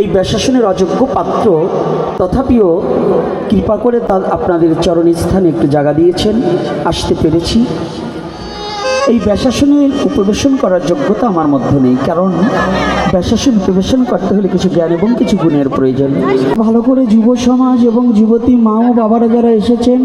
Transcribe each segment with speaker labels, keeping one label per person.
Speaker 1: এই ব্যাশাসনের অযোগ্য পাত্র, তথাপিও কৃপা করে তা আপনাদের চরণ স্থানে একটু জায়গা দিয়েছেন, আসতে পেরেছি। এই ব্যাশাসনের উপবেশন করার যোগ্যতা আমার মধ্যে নেই, কারণ ব্যাশাসন উপবেশন করতে হলে কিছু জ্ঞান এবং কিছু গুণের প্রয়োজন। ভালো করে যুব সমাজ এবং যুবতী মা ও বাবারা যারা এসেছেন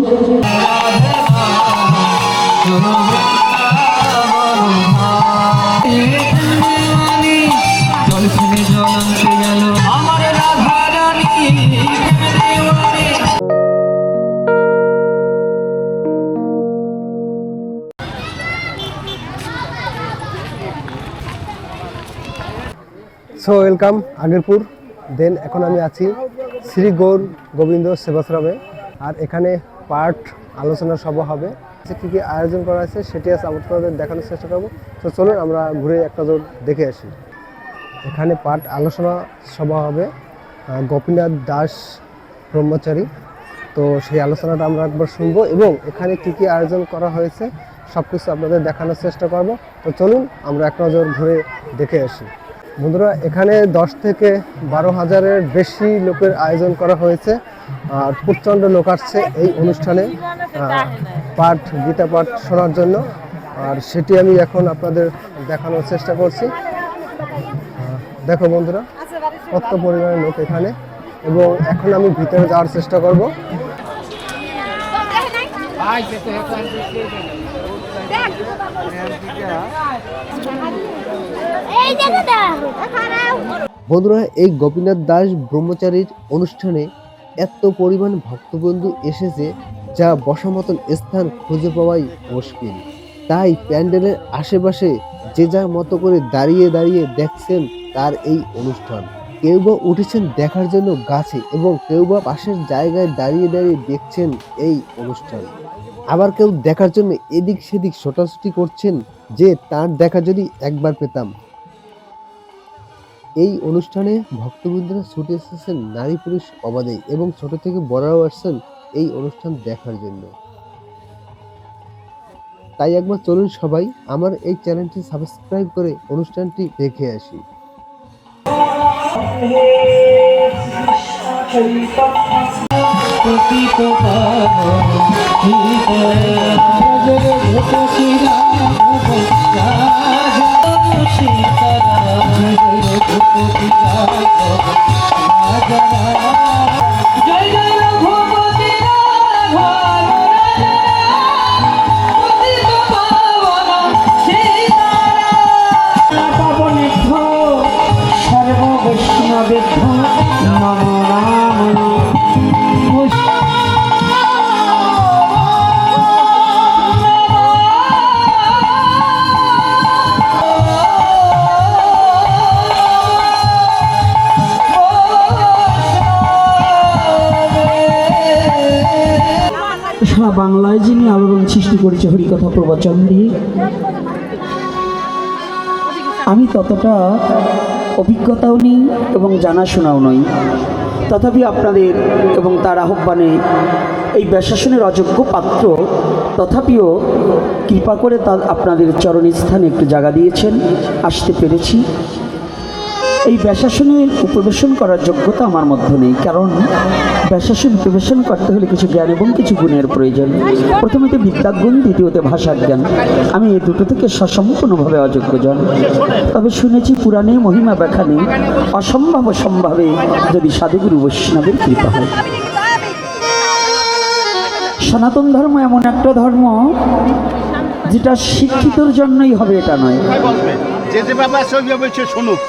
Speaker 2: সো ওয়েলকাম আগেরপুর দেন এখন আমি আছি শ্রী গৌর গোবিন্দ সেবাশ্রমে। আর এখানে পাঠ, আলোচনা সভা হবে। কী কী আয়োজন করা আছে সেটি আজ আপনাদের দেখানোর চেষ্টা করব। তো চলুন আমরা ঘুরে একটা জোর দেখে আসি। এখানে পাঠ, আলোচনা সভা হবে গোপীনাথ দাস ব্রহ্মচারী। তো সেই আলোচনাটা আমরা একবার শুনব এবং এখানে কী কী আয়োজন করা হয়েছে সব কিছু আপনাদের দেখানোর চেষ্টা করব। তো চলুন আমরা এক নজর ঘুরে দেখে আসি। বন্ধুরা, এখানে দশ থেকে বারো হাজারের বেশি লোকের আয়োজন করা হয়েছে। আর প্রচণ্ড লোক আসছে এই অনুষ্ঠানে। পাঠ, গীতা পাঠ শোনার জন্য। আর সেটি আমি এখন আপনাদের দেখানোর চেষ্টা করছি। দেখো বন্ধুরা, কত পরিমাণের লোক এখানে। এবং এখন আমি ভিতরে যাওয়ার চেষ্টা করব।
Speaker 3: দেখো।
Speaker 2: বন্ধুরা, এই গোপীনাথ দাস ব্রহ্মচারীর অনুষ্ঠানে এত পরিমাণ ভক্তবন্ধু এসেছে যা বসার মতন স্থান খুঁজে পাওয়াই মুশকিল। তাই প্যান্ডেলের আশেপাশে যে যার মতো করে দাঁড়িয়ে দাঁড়িয়ে দেখছেন তার এই অনুষ্ঠান। কেউ বা উঠেছেন দেখার জন্য গাছে এবং কেউ বা পাশের জায়গায় দাঁড়িয়ে দাঁড়িয়ে দেখছেন এই অনুষ্ঠান। আবার কেউ দেখার জন্য এদিক সেদিক ছোটাছুটি করছেন যে তার দেখা যদি একবার পেতাম। এই অনুষ্ঠানে ভক্তবৃন্দরা ছুটে এসেছেন নারী পুরুষ অবাধে এবং ছোট থেকে বড়রাও আসছেন এই অনুষ্ঠান দেখার জন্য। তাই একবার চলুন সবাই আমার এই চ্যানেলটি সাবস্ক্রাইব করে অনুষ্ঠানটি দেখে আসি।
Speaker 1: Jai Jai বাংলায় যিনি আলোড়ন সৃষ্টি করেছে হরিকথা প্রবচন দিয়ে আমি ততটা অভিজ্ঞতাও নেই এবং জানাশোনাও নই। তথাপি আপনাদের এবং তার আহ্বানে এই ব্যাশাসনের অযোগ্য পাত্র তথাপিও কৃপা করে তা আপনাদের চরণের স্থানে একটু জায়গা দিয়েছেন, আসতে পেরেছি। এই ব্যাশাসনের উপবেশন করার যোগ্যতা আমার মধ্যে নেই। কারণ ব্যাশাসন উপবেশন করতে হলে কিছু জ্ঞান এবং কিছু গুণের প্রয়োজন। প্রথমত বিদ্যাগুণ দ্বিতীয়তে ভাষার জ্ঞান আমি এই দুটো থেকে সসম্পূর্ণভাবে অযোগ্য জন। তবে শুনেছি পুরাণে, মহিমা ব্যাখ্যা নেই। অসম্ভব সম্ভাবে যদি সাধুগুরু বৈষ্ণবের কৃপা হয়। সনাতন ধর্ম এমন একটা ধর্ম যেটা শিক্ষিতর জন্যই হবে এটা নয়।
Speaker 4: যে যে সঙ্গে বলছে, শুনুক।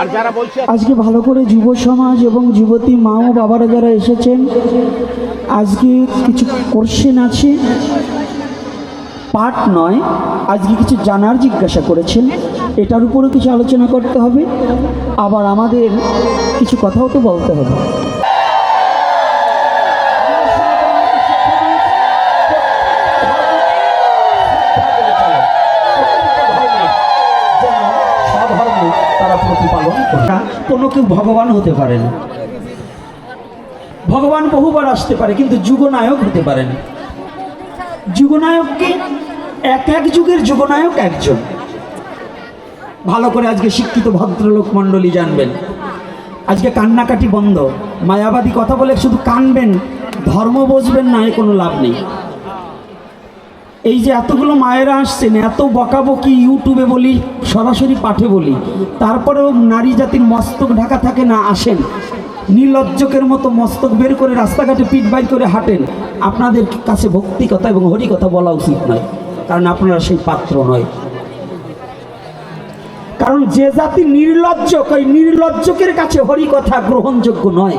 Speaker 4: আর যারা বলছে,
Speaker 1: আজকে ভালো করে যুব সমাজ এবং যুবতী মা ও বাবারা যারা এসেছেন, আজকে কিছু কোশ্চেন আছে। পাঠ নয়, আজকে কিছু জানার জিজ্ঞাসা করেছেন। এটার উপরও কিছু আলোচনা করতে হবে। আবার আমাদের কিছু কথাও তো বলতে হবে। কোনো কেউ ভগবান হতে পারে না। ভগবান বহুবার আসতে পারে, কিন্তু যুগনায়ক হতে পারে না। যুগনায়ককে এক এক যুগের যুগনায়ক একজন। ভালো করে আজকে শিক্ষিত ভদ্রলোক মণ্ডলী জানবেন। আজকে কান্নাকাটি বন্ধ। মায়াবাদী কথা বলে শুধু কানবেন, ধর্ম বসবেন না, এ কোনো লাভ নেই। এই যে এতগুলো মায়েরা আসছেন, এত বকাবকি ইউটিউবে বলি, সরাসরি পাঠে বলি, তারপরেও নারী জাতির মস্তক ঢাকা থাকে না, আসেন। নির্লজ্জকের মতো মস্তক বের করে রাস্তাঘাটে পিঠ বাইর করে হাঁটেন। আপনাদের কাছে ভক্তি কথা এবং হরি কথা বলা উচিত নয়, কারণ আপনারা সেই পাত্র নয়। কারণ যে জাতি নির্লজ্জক, ওই নির্লজ্জকের কাছে হরি কথা গ্রহণযোগ্য নয়।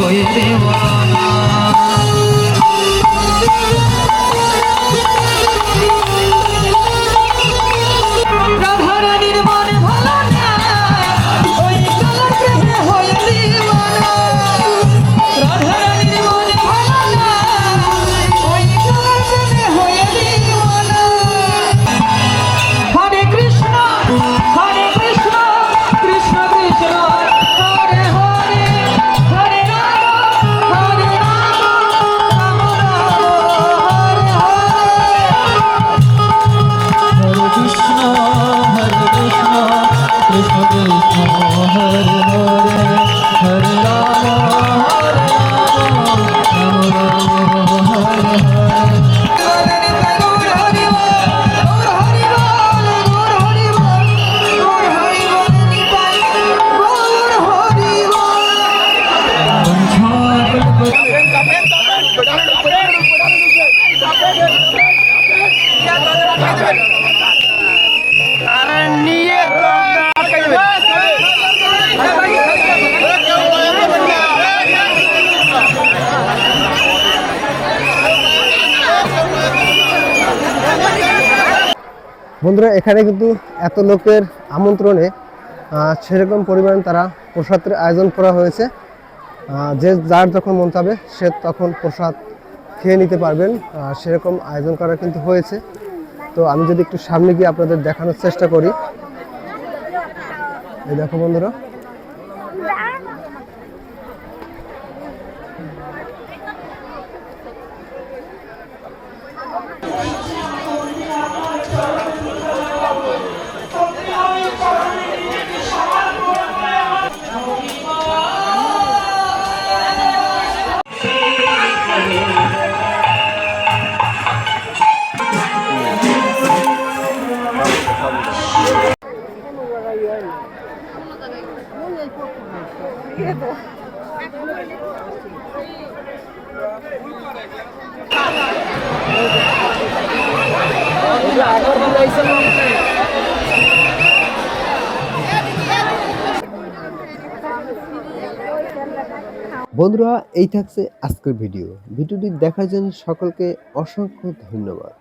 Speaker 5: প্রেমে বয়ে দেওয়ানা রাধা
Speaker 2: বন্ধুরা, এখানে কিন্তু এত লোকের আমন্ত্রণে সেরকম পরিমাণ তারা প্রসাদের আয়োজন করা হয়েছে। যে যার যখন মন চাবে, সে তখন প্রসাদ খেয়ে নিতে পারবেন। সেরকম আয়োজন করা কিন্তু হয়েছে। তো আমি যদি একটু সামনে গিয়ে আপনাদের দেখানোর চেষ্টা করি। এই দেখো বন্ধুরা
Speaker 6: বন্ধুরা এই থাকছে আজকের ভিডিও। ভিডিওটি দেখার জন্য সকলকে অসংখ্য ধন্যবাদ।